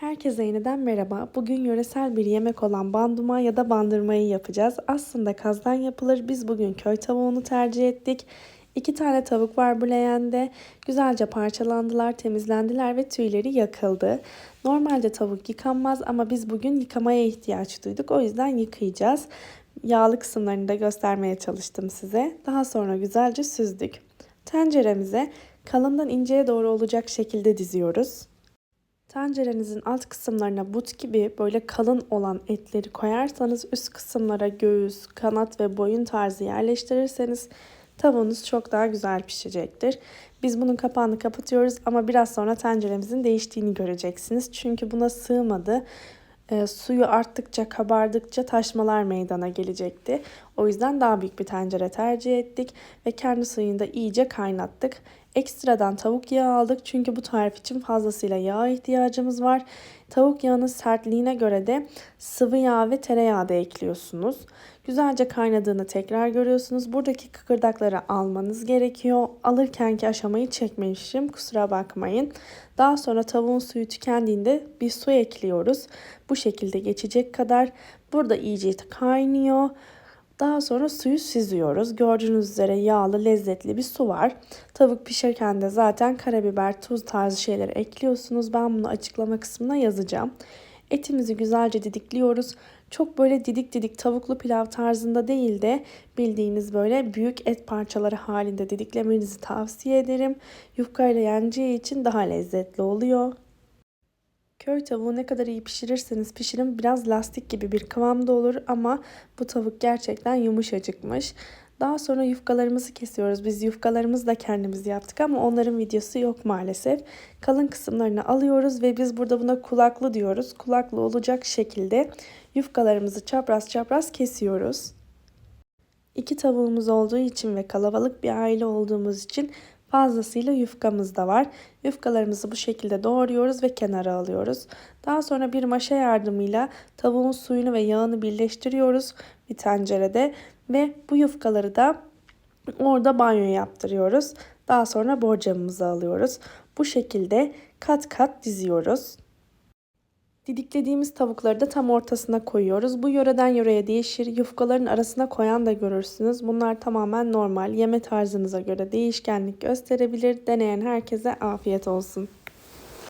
Herkese yeniden merhaba. Bugün yöresel bir yemek olan banduma ya da bandırmayı yapacağız. Aslında kazdan yapılır. Biz bugün köy tavuğunu tercih ettik. İki tane tavuk var bu leğende. Güzelce parçalandılar, temizlendiler ve tüyleri yakıldı. Normalde tavuk yıkanmaz ama biz bugün yıkamaya ihtiyaç duyduk. O yüzden yıkayacağız. Yağlı kısımlarını da göstermeye çalıştım size. Daha sonra güzelce süzdük. Tenceremize kalından inceye doğru olacak şekilde diziyoruz. Tencerenizin alt kısımlarına but gibi böyle kalın olan etleri koyarsanız üst kısımlara göğüs, kanat ve boyun tarzı yerleştirirseniz tavuğunuz çok daha güzel pişecektir. Biz bunun kapağını kapatıyoruz ama biraz sonra tenceremizin değiştiğini göreceksiniz. Çünkü buna sığmadı. E, suyu arttıkça, kabardıkça taşmalar meydana gelecekti. O yüzden daha büyük bir tencere tercih ettik ve kendi suyunu da iyice kaynattık. Ekstradan tavuk yağı aldık çünkü bu tarif için fazlasıyla yağ ihtiyacımız var. Tavuk yağının sertliğine göre de sıvı yağ ve tereyağı da ekliyorsunuz. Güzelce kaynadığını tekrar görüyorsunuz. Buradaki kıkırdakları almanız gerekiyor. Alırkenki aşamayı çekmemişim. Kusura bakmayın. Daha sonra tavuğun suyu tükendiğinde bir su ekliyoruz. Bu şekilde geçecek kadar. Burada iyice kaynıyor. Daha sonra suyu süzüyoruz. Gördüğünüz üzere yağlı, lezzetli bir su var. Tavuk pişerken de zaten karabiber, tuz tarzı şeyleri ekliyorsunuz. Ben bunu açıklama kısmına yazacağım. Etimizi güzelce didikliyoruz. Çok böyle didik didik tavuklu pilav tarzında değil de bildiğiniz böyle büyük et parçaları halinde didiklemenizi tavsiye ederim. Yufka ile yeneceği için daha lezzetli oluyor. Köy tavuğu ne kadar iyi pişirirseniz pişirin biraz lastik gibi bir kıvamda olur ama bu tavuk gerçekten yumuşacıkmış. Daha sonra yufkalarımızı kesiyoruz. Biz yufkalarımızı da kendimiz yaptık ama onların videosu yok maalesef. Kalın kısımlarını alıyoruz ve biz burada buna kulaklı diyoruz. Kulaklı olacak şekilde yufkalarımızı çapraz çapraz kesiyoruz. İki tavuğumuz olduğu için ve kalabalık bir aile olduğumuz için Fazlasıyla yufkamız da var. Yufkalarımızı bu şekilde doğruyoruz ve kenara alıyoruz. Daha sonra bir maşa yardımıyla tavuğun suyunu ve yağını birleştiriyoruz bir tencerede ve bu yufkaları da orada banyo yaptırıyoruz. Daha sonra borcamımızı alıyoruz. Bu şekilde kat kat diziyoruz. Didiklediğimiz tavukları da tam ortasına koyuyoruz. Bu yöreden yöreye değişir. Yufkaların arasına koyan da görürsünüz. Bunlar tamamen normal. Yeme tarzınıza göre değişkenlik gösterebilir. Deneyen herkese afiyet olsun.